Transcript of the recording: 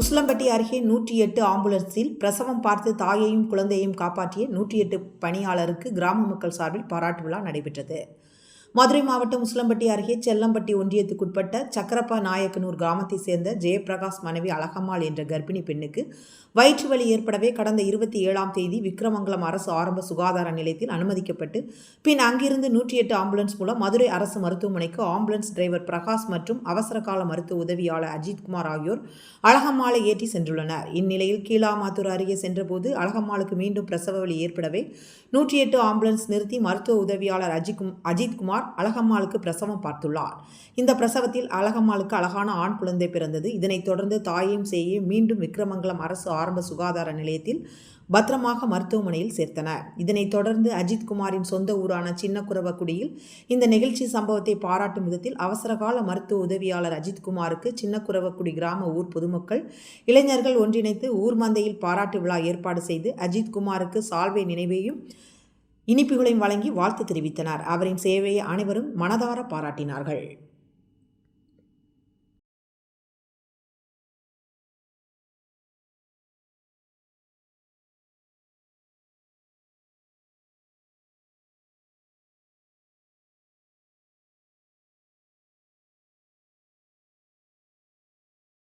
உசிலம்பட்டி அருகே நூற்றி எட்டு ஆம்புலன்ஸில் பிரசவம் பார்த்து தாயையும் குழந்தையையும் காப்பாற்றிய நூற்றி எட்டு பணியாளருக்கு கிராம மக்கள் சார்பில் பாராட்டு விழா நடைபெற்றது. மதுரை மாவட்டம் உசிலம்பட்டி அருகே செல்லம்பட்டி ஒன்றியத்துக்குட்பட்ட சக்கரப்பா நாயக்கனூர் கிராமத்தைச் சேர்ந்த ஜெயபிரகாஷ் மனைவி அழகம்மாள் என்ற கர்ப்பிணி பெண்ணுக்கு வயிற்று வலி ஏற்படவே கடந்த இருபத்தி ஏழாம் தேதி விக்ரமங்கலம் அரசு ஆரம்ப சுகாதார நிலையத்தில் அனுமதிக்கப்பட்டு பின் அங்கிருந்து நூற்றி எட்டு ஆம்புலன்ஸ் மூலம் மதுரை அரசு மருத்துவமனைக்கு ஆம்புலன்ஸ் டிரைவர் பிரகாஷ் மற்றும் அவசர கால மருத்துவ உதவியாளர் அஜித்குமார் ஆகியோர் அழகம்மாளை ஏற்றி சென்றுள்ளனர். இந்நிலையில் கீழாமாத்தூர் அருகே சென்றபோது அழகம்மாளுக்கு மீண்டும் பிரசவ வலி ஏற்படவே நூற்றி எட்டு ஆம்புலன்ஸ் நிறுத்தி மருத்துவ உதவியாளர் அஜித்கும் அஜித்குமார் அழகம்மாளுக்கு பிரசவம் பார்த்துள்ளார். இந்த பிரசவத்தில் அழகம்மாளுக்கு அழகான ஆண் குழந்தை பிறந்தது. இதனைத் தொடர்ந்து தாயையும் செய்யும் மீண்டும் விக்கிரமங்கலம் அரசு ஆரம்ப சுகாதார நிலையத்தில் பத்திரமாக மருத்துவமனையில் சேர்த்தனர். இதனைத் தொடர்ந்து அஜித்குமாரின் சொந்த ஊரான சின்னக்குரவக்குடியில் இந்த நிகழ்ச்சி சம்பவத்தை பாராட்டும் விதத்தில் அவசரகால மருத்துவ உதவியாளர் அஜித்குமாருக்கு சின்னக்குரவக்குடி கிராம ஊர் பொதுமக்கள் இளைஞர்கள் ஒன்றிணைத்து ஊர் மந்தையில் பாராட்டு விழா ஏற்பாடு செய்து அஜித்குமாருக்கு சால்வை நினைவையும் இனிப்புகளையும் வழங்கி வாழ்த்து தெரிவித்தனர். அவரின் சேவையை அனைவரும் மனதார பாராட்டினார்கள்.